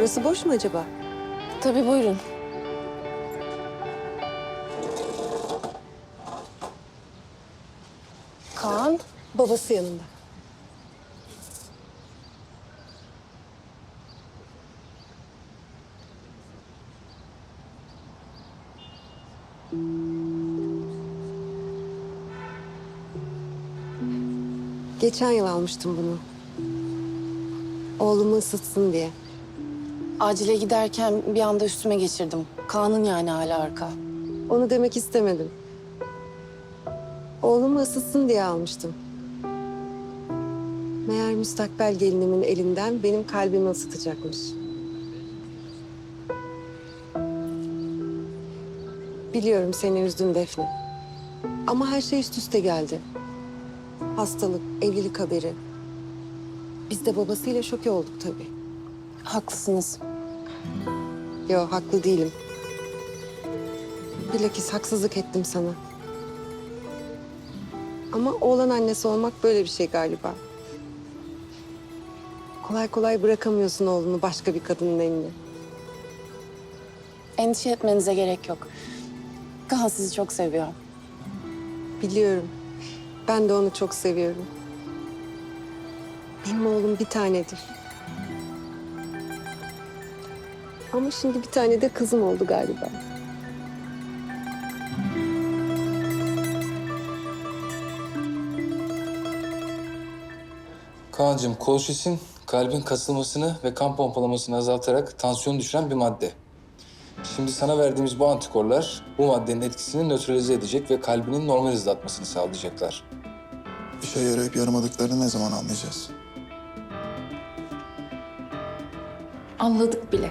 Burası boş mu acaba? Tabii buyurun. Kaan, Babası yanında. Geçen yıl almıştım bunu. Oğlumu ısıtsın diye. Acile giderken bir anda üstüme geçirdim. Kaan'ın yani hala arka. Onu demek istemedim. Oğlumu ısıtsın diye almıştım. Meğer müstakbel gelinimin elinden benim kalbimi ısıtacakmış. Biliyorum seni üzdüm Defne. Ama her şey üst üste geldi. Hastalık, evlilik haberi. Biz de babasıyla şoke olduk tabii. Haklısınız. Yo haklı değilim. Bilakis haksızlık ettim sana. Ama oğlan annesi olmak böyle bir şey galiba. Kolay kolay bırakamıyorsun oğlunu başka bir kadının eline. Endişe etmenize gerek yok. Kaan sizi çok seviyor. Biliyorum. Ben de onu çok seviyorum. Benim oğlum bir tanedir. Ama şimdi bir tane de kızım oldu galiba. Kaan'cığım kolşisin kalbin kasılmasını ve kan pompalamasını azaltarak tansiyon düşüren bir madde. Şimdi sana verdiğimiz bu antikorlar bu maddenin etkisini nötralize edecek ve kalbinin normal hızda atmasını sağlayacaklar. İşe yarayıp yaramadıklarını ne zaman anlayacağız? Anladık bile.